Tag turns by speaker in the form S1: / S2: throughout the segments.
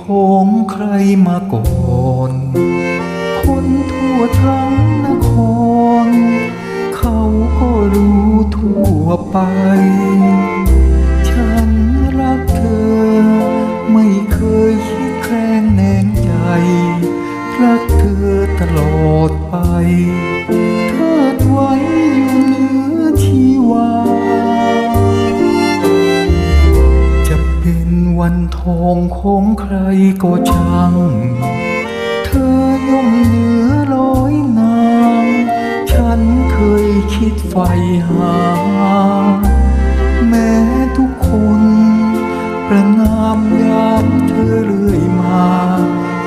S1: ของใครมาก่อน คนทั่วทั้งนคร เขาก็รู้ทั่วไป ฉันรักเธอ ไม่เคยคิดแคลงแนงใจ รักเธอตลอดไป องของใครก็ช่าง เธอย่อมเหนือร้อยนางฉันเคยคิดใฝ่หา แม้ทุกคนประนามยามเธอเรื่อยมา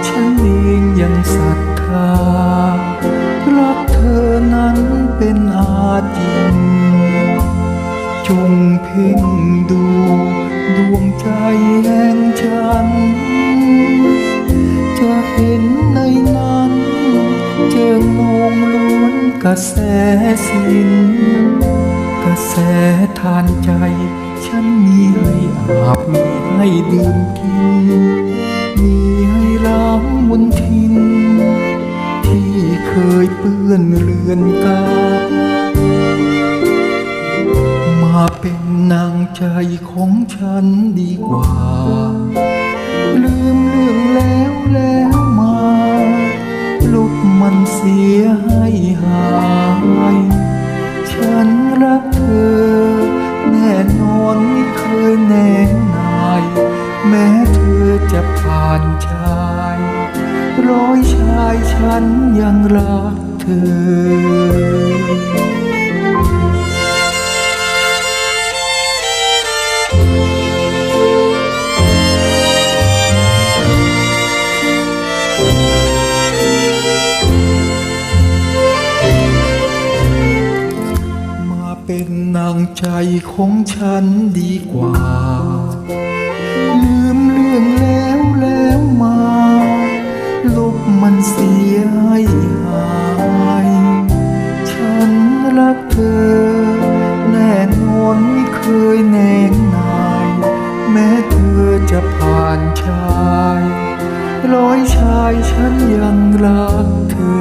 S1: ฉันเองยังศรัทธา รักเธอนั้นเป็นอาจิจงเพ่งดูดวงใจแห่ง งนงล้วนกระแสสินกระแสทานใจ ฉันมีให้อาบมีให้ดื่มกิน มีให้ล้างมุนทิน ที่เคยเปื้อนเลือนกามาเป็นนางใจของฉันดีกว่า สียให้หาย ฉันรักเธอ แน่นอนไม่เคยแน่นาย แม้เธอจะผ่านชาย ร้อยชายฉันยังรักเธอ ใจของฉันดีกว่า ลืมเรื่องแล้วแล้วมา ลบมันเสียให้หาย ฉันรักเธอ แน่นอนไม่เคยแนงนาย แม้เธอจะผ่านชาย ร้อยชายฉันยังรักเธอ